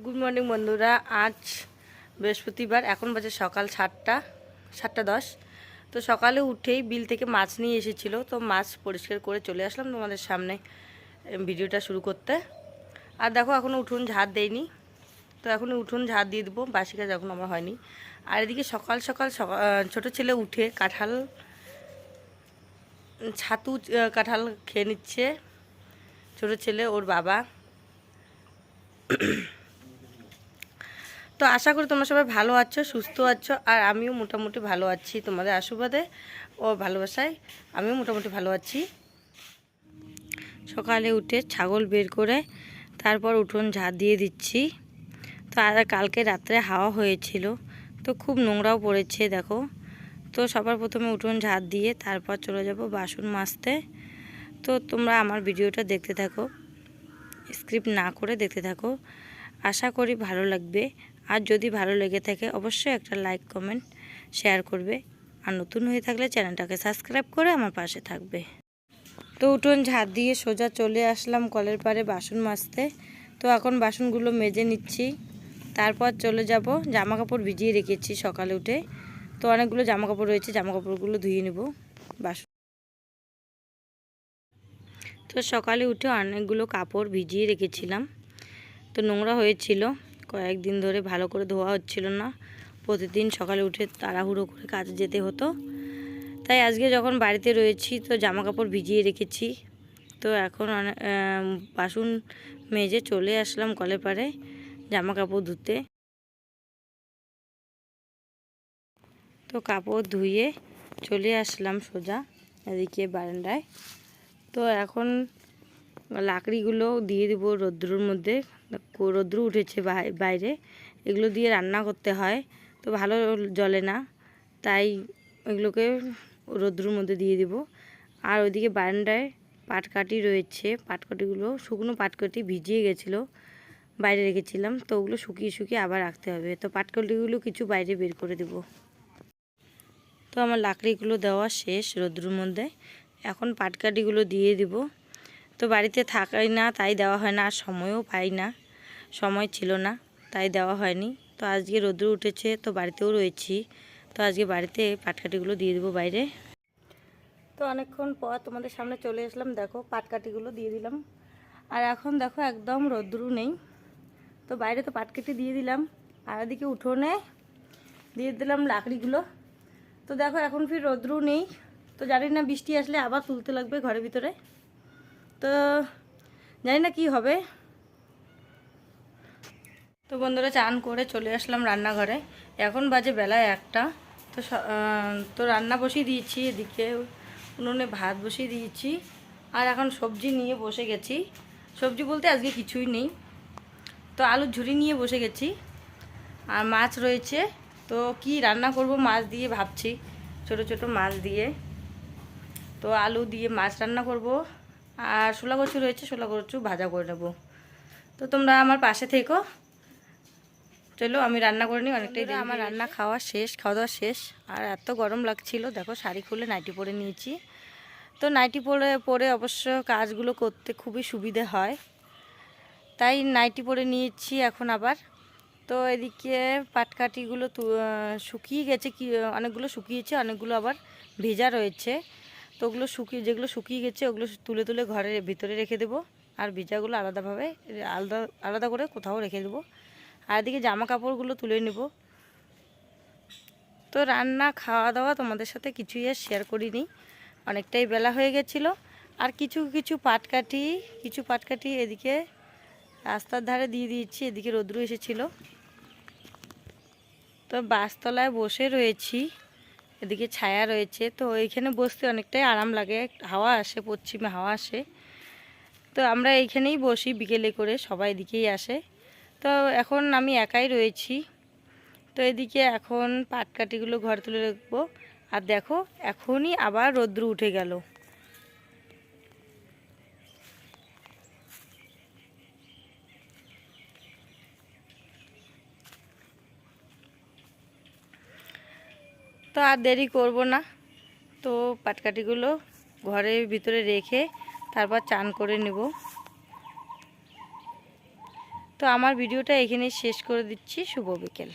Good morning বন্ধুরা, আজ বৃহস্পতিবার, এখন বাজে সকাল সাতটা সাতটা দশ। তো সকালে উঠেই বিল থেকে মাছ নিয়ে এসেছিল, তো মাছ পরিষ্কার করে চলে আসলাম তোমাদের সামনে ভিডিওটা শুরু করতে। আর দেখো এখনও উঠুন ঝাড় দেয়নি তো এখন উঠুন ঝাড় দিয়ে দেবো বাসি কাজ এখন আমার হয়নি। আর এদিকে সকাল সকাল ছোট ছেলে উঠে কাঁঠাল, ছাতু কাঁঠাল খেয়ে নিচ্ছে। ছোট ছেলে, ওর বাবা। তো আশা করি তোমরা সবাই ভালো আছো, সুস্থ আছো, আর আমিও মোটামুটি ভালো আছি তোমাদের আশীর্বাদে ও ভালোবাসায়। আমিও মোটামুটি ভালো আছি। সকালে উঠে ছাগল বের করে তারপর উঠোন ঝাড় দিয়ে দিচ্ছি। তো আর কালকে রাত্রে হাওয়া হয়েছিল, তো খুব নোংরাও পড়েছে, দেখো। তো সবার প্রথমে উঠোন ঝাড় দিয়ে তারপর চলে যাব বাসন মাজতে। তো তোমরা আমার ভিডিওটা দেখতে থাকো স্ক্রিপ্ট না করে দেখতে থাকো। আশা করি ভালো লাগবে। আর যদি ভালো লেগে থাকে, অবশ্যই একটা লাইক কমেন্ট শেয়ার করবে। আর নতুন হয়ে থাকলে চ্যানেলটাকে সাবস্ক্রাইব করে আমার পাশে থাকবে। তো উঠোন ঝাড় দিয়ে সোজা চলে আসলাম কলের পাড়ে বাসন মাজতে। তো এখন বাসনগুলো মেজে নিচ্ছি। তারপর চলে যাব জামা কাপড় ভিজিয়ে রেখেছি সকালে উঠে। তো অনেকগুলো জামা কাপড় রয়েছে জামা কাপড়গুলো ধুয়ে নেব। বাসন তো সকালে উঠে অনেকগুলো কাপড় ভিজিয়ে রেখেছিলাম। তো নোংরা হয়েছিল। কয়েকদিন ধরে ভালো করে ধোয়া হচ্ছিল না। প্রতিদিন সকালে উঠে তাড়াহুড়ো করে কাজে যেতে হতো। তাই আজকে যখন বাড়িতে রয়েছি তো জামা কাপড় ভিজিয়ে রেখেছি। তো এখন বাসন মেজে চলে আসলাম কলে পাড়ে জামা কাপড় ধুতে। তো কাপড় ধুয়ে চলে আসলাম সোজা এদিকে বারান্দায়। তো এখন লাকড়িগুলো দিয়ে দিব রৌদ্রুর মধ্যে। রৌদ্র উঠেছে বাই- বাইরে। এগুলো দিয়ে রান্না করতে হয়, তো ভালো জলে না। তাই এগুলোকে রৌদ্রুর মধ্যে দিয়ে দিব। আর ওইদিকে বারান্দায় পাটকাঠি রয়েছে। পাটকাঠিগুলো, শুকনো পাটকাঠি ভিজিয়ে গেছিল, বাইরে রেখেছিলাম। তো ওগুলো শুকিয়ে শুকিয়ে আবার রাখতে হবে। তো পাটকাঠিগুলো কিছু বাইরে বের করে দেবো। তো আমার লাকড়িগুলো দেওয়া শেষ রৌদ্রুর মধ্যে। এখন পাটকাঠিগুলো দিয়ে দিব। তো বাড়িতে থাকাই না, তাই দেওয়া হয় না। আর সময়ও পাই না, সময় ছিল না, তাই দেওয়া হয়নি। তো আজকে রৌদ্র উঠেছে, তো বাড়িতেও রয়েছি। তো আজকে বাড়িতে পাটকাঠিগুলো দিয়ে দেবো বাইরে। তো অনেকক্ষণ পর তোমাদের সামনে চলে আসলাম, দেখো পাটকাঠিগুলো দিয়ে দিলাম। আর এখন দেখো একদম রৌদ্রু নেই। তো বাইরে তো পাটকাঠি দিয়ে দিলাম। আর এদিকে উঠোনে দিয়ে দিলাম লাকড়িগুলো। তো দেখো এখন ফির রৌদ্রু নেই। তো জানি না বৃষ্টি আসলে আবার তুলতে লাগবে ঘরের ভিতরে। তো জানি না কি হবে। তো বন্ধুরা চান করে চলে আসলাম রান্নাঘরে। এখন বাজে বেলায় একটা। তো তো রান্না বসিয়ে দিয়েছি এদিকে। উনুনে ভাত বসিয়ে দিয়েছি। আর এখন সবজি নিয়ে বসে গেছি। সবজি বলতে আজকে কিছুই নেই। তো আলুর ঝুড়ি নিয়ে বসে গেছি। আর মাছ রয়েছে। তো কি রান্না করব মাছ দিয়ে ভাবছি। ছোট ছোট মাছ দিয়ে। তো আলু দিয়ে মাছ রান্না করব। আর শোলা কচু রয়েছে শোলা কচু ভাজা করে নেব। তো তোমরা আমার পাশে থেকো। চলো আমি রান্না করে নিই অনেকটাই আমার রান্না খাওয়া শেষ খাওয়া দাওয়া শেষ। আর এত গরম লাগছিল দেখো শাড়ি খুলে নাইটি পরে নিয়েছি। তো নাইটি পরে পরে অবশ্য কাজগুলো করতে খুবই সুবিধে হয়। তাই নাইটি পরে নিয়েছি এখন আবার। তো এদিকে পাটকাঠিগুলো শুকিয়ে গেছে কি অনেকগুলো শুকিয়েছে অনেকগুলো আবার ভেজা রয়েছে। তো ওগুলো শুকিয়ে, যেগুলো শুকিয়ে গেছে, ওগুলো তুলে তুলে ঘরের ভিতরে রেখে দেবো। আর ভেজাগুলো আলাদাভাবে, আলাদা আলাদা করে কোথাও রেখে দেবো। আর এদিকে জামা কাপড়গুলো তুলে নেব। তো রান্না খাওয়া দাওয়া তোমাদের সাথে কিছুই আর শেয়ার করিনি। অনেকটাই বেলা হয়ে গেছিল। আর কিছু কিছু পাটকাঠি কিছু পাটকাঠি এদিকে রাস্তার ধারে দিয়ে দিয়েছি, এদিকে রৌদ্র এসেছিল। তো বাসতলায় বসে রয়েছি। এদিকে ছায়া রয়েছে। তো এইখানে বসতে অনেকটাই আরাম লাগে। হাওয়া আসে, পশ্চিমে হাওয়া আসে। তো আমরা এইখানেই বসি, বিকেলে করে সবাই এদিকেই আসে। তো এখন আমি একাই রয়েছি। তো এদিকে এখন পাটকাটিগুলো ঘর তুলে রাখব। আর দেখো, এখনই আবার রৌদ্র উঠে গেল। তো আর দেরি করব না। তো পাটকাঠিগুলো ঘরের ভিতরে রেখে তারপর চান করে নেব। তো আমার ভিডিওটা এখানে শেষ করে দিচ্ছি। শুভ বিকেল।